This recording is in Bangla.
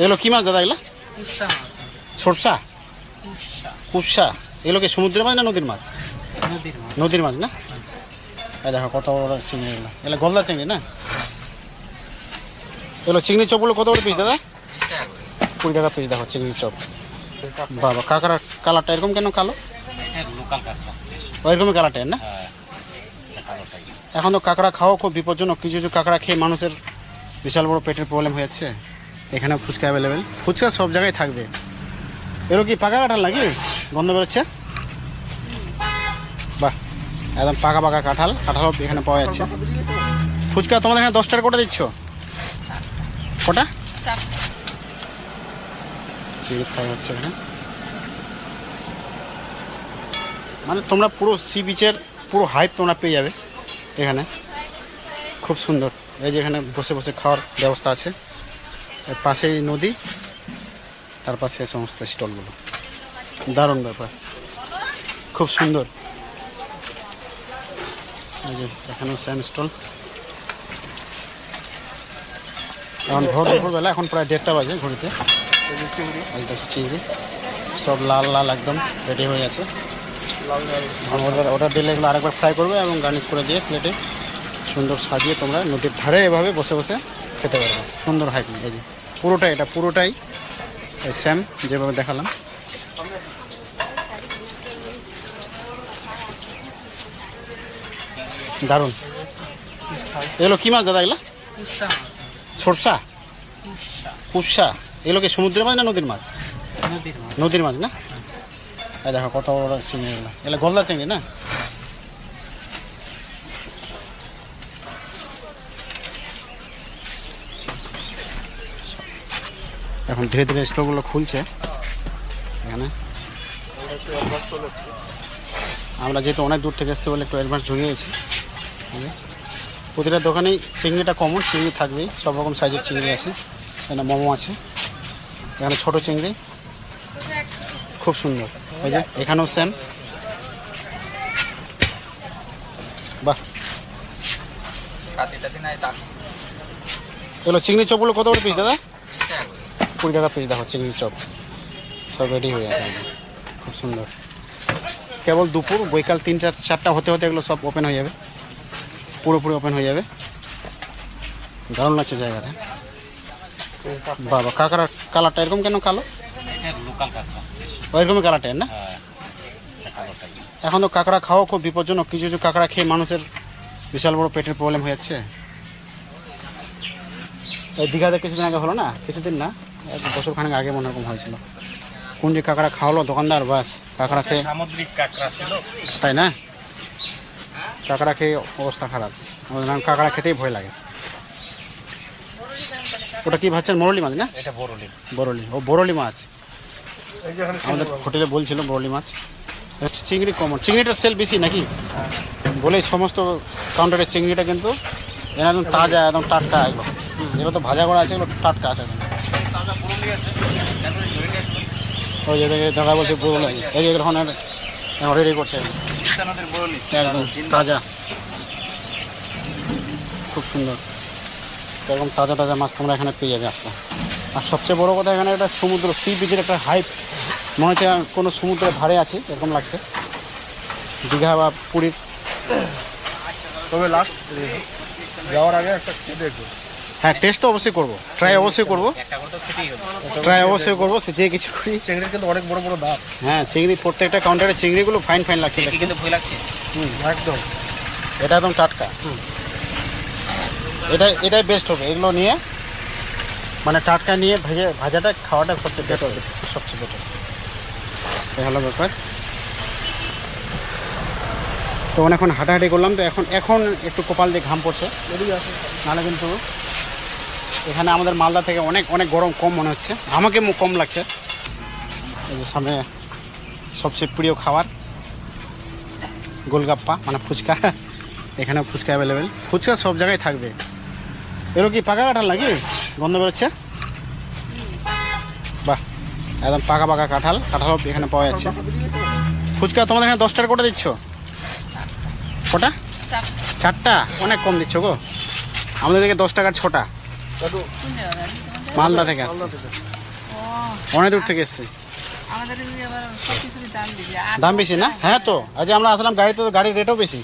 এগুলো কি মাছ দাদা এগুলো? সরষা? কুসা এগুলো কি সমুদ্রের মাছ না নদীর মাছ? নদীর মাছ। না? দেখো কত বড় চিংড়ি এগুলো। এগুলো গলদা চিংড়ি না? এগুলো চিংড়ি চপগুলো কত করে পিস দাদা? কুড়ি টাকা পিস দেখো চিংড়ি চপ। বাবা কাঁকড়ার কালারটা এরকম কেন কালো? লোকাল ওইরকমই কালারটা না? হ্যাঁ এখন তো কাঁকড়া খাওয়া খুব বিপজ্জনক। কিছু কিছু কাঁকড়া খেয়ে মানুষের বিশাল বড় পেটের প্রবলেম হয়ে যাচ্ছে। এখানে ফুচকা অ্যাভেলেবেল ফুচকা সব জায়গায় থাকবে। এরও কি পাকা কাঁঠাল নাকি? গন্ধ বেরোচ্ছে? বাহ, একদম পাকা পাকা কাঁঠাল। কাঁঠালও এখানে পাওয়া যাচ্ছে। ফুচকা তোমাদের এখানে দশ টাকা দিচ্ছ? কটা? মানে তোমরা পুরো সি বিচের পুরো হাইপ তোমরা পেয়ে যাবে এখানে। খুব সুন্দর। এই যে এখানে বসে বসে খাওয়ার ব্যবস্থা আছে। পাশেই নদী তার পাশে সমস্ত স্টলগুলো। দারুণ ব্যাপার। খুব সুন্দর। এখানেও স্যান স্টল এখন ভোর দুপুরবেলা এখন প্রায় দেড়টা বাজে ঘড়িতে। চিংড়ি। সব লাল লাল একদম রেডি হয়ে আছে। অর্ডার দিলে এগুলো আরেকবার ফ্রাই করবে এবং গার্নিশ করে দিয়ে প্লেটে সুন্দর সাজিয়ে তোমরা নদীর ধারে এভাবে বসে বসে খেতে পারবে। সুন্দর হাইকিং এই যে পুরোটাই এটা পুরোটাই স্যাম যেভাবে দেখালাম। দারুণ। এগুলো কী মাছ দাদা এগুলো? সরষা? কুসা এগুলো কি সমুদ্রের মাছ না নদীর মাছ? নদীর মাছ। না? দেখো কত বড় চিংড়ি এগুলো। এগুলো গলদা চিংড়ি না? এখন ধীরে ধীরে স্টোরগুলো খুলছে। এখানে। আমরা যেহেতু অনেক দূর থেকে এসেছি বলে একটু অ্যাডভান্স ঝুঁকিয়েছি প্রতিটা দোকানেই চিংড়িটা কমন চিংড়ি থাকবেই। সব রকম সাইজের চিংড়ি আছে। এখানে মোমো আছে। এখানে ছোট চিংড়ি। খুব সুন্দর। এই যে এখানেও সেম বাহ। এগুলো চিংড়ি চপগুলো কত করে পিস দাদা? কুড়ি টাকা পিস দেখো চিংড়ি চপ। সব রেডি হয়ে আছে খুব সুন্দর। কেবল দুপুর বৈকাল তিন চার চারটা হতে হতে এগুলো সব ওপেন হয়ে যাবে। পুরোপুরি ওপেন হয়ে যাবে। দারুণ লাগছে জায়গাটা। বাবা কাঁকড়ার কালারটা এরকম কেন কালো? ওইরকমই কালারটা না? হ্যাঁ এখন তো কাঁকড়া খাওয়া খুব বিপজ্জনক। কিছু কিছু কাঁকড়া খেয়ে মানুষের বিশাল বড় পেটের প্রবলেম হয়ে যাচ্ছে। এই দীঘাতে কিছুদিন আগে হলো না? কিছুদিন না? এক বছর খানেক আগে মনে রকম হয়েছিল। কোন যে কাঁকড়া খাওয়ালো দোকানদার বাস কাঁকড়া খেয়ে সামুদ্রিক কাঁকড়া ছিল। তাই না? কাঁকড়া খেয়ে অবস্থা খারাপ। আমাদের নাম কাঁকড়া খেতেই ভয় লাগে। ওটা কি ভাবছেন মরলি মাছ না? এটা বরলি। ও বরলি মাছ। আমাদের হোটেলে বলছিল বরলি মাছ। চিংড়ি কমন। চিংড়িটার সেল বেশি নাকি? বলে সমস্ত কাউন্টারের চিংড়িটা কিন্তু একদম তাজা একদম টাটকা এগুলো যেগুলো তো ভাজা করা আছে এগুলো টাটকা আছে। একদম ওই যে দেখে দাদা বলছে বরলি এই যে রেডি করছে। তাজা। খুব সুন্দর। এরকম তাজা তাজা মাছ তোমরা এখানে পেয়ে যাবে আসলে আর সবচেয়ে বড় কথা এখানে একটা সমুদ্র সি বিচের একটা হাইপ মনে হচ্ছে কোনো সমুদ্রের ধারে আছে, এরকম লাগছে। দীঘা বা পুরীর। তবে লাস্ট যাওয়ার আগে একটা দেখব। হ্যাঁ টেস্ট তো অবশ্যই করব। ট্রাই অবশ্যই করব। ট্রাই অবশ্যই করব সে যে কিছু করি। চিংড়ির কিন্তু অনেক বড় বড় দাম। হ্যাঁ চিংড়ি প্রত্যেকটা কাউন্টারে চিংড়িগুলো ফাইন ফাইন লাগছে কিন্তু ভয় লাগছে? একদম। এটা একদম টাটকা। এটাই এটাই বেস্ট হবে। এগুলো নিয়ে মানে টাটকা নিয়ে ভেজে ভাজাটা খাওয়াটা সবচেয়ে বেটার। হবে। সবচেয়ে বেটার এই হলো ব্যাপার। তো এখন হাঁটাহাঁটি করলাম তো এখন এখন একটু কপাল দিয়ে ঘাম পড়ছে। নাহলে কিন্তু এখানে আমাদের মালদা থেকে অনেক অনেক গরম কম মনে হচ্ছে। আমাকে কম লাগছে। এই যে সামনে সবচেয়ে প্রিয় খাবার গোলগাপ্পা মানে ফুচকা। এখানে ফুচকা অ্যাভেলেবেল ফুচকা সব জায়গায় থাকবে। এগুলো কি পাকা কাঁঠাল নাকি? গন্ধ বেরোচ্ছে? বাহ একদম পাকা পাকা কাঁঠাল। কাঁঠালও এখানে পাওয়া যাচ্ছে। ফুচকা তোমাদের এখানে দশটার টাকা করে দিচ্ছ? কটা? চারটা। অনেক কম দিচ্ছ গো। আমাদের দিকে দশ টাকার ছটা? মালদা থেকে আসছে। মালদা থেকে। ও। অনেক দূর থেকে এসছে। দাম বেশি। না? হ্যাঁ তো আজ আমরা আসলাম গাড়িতে তো গাড়ির রেটও বেশি।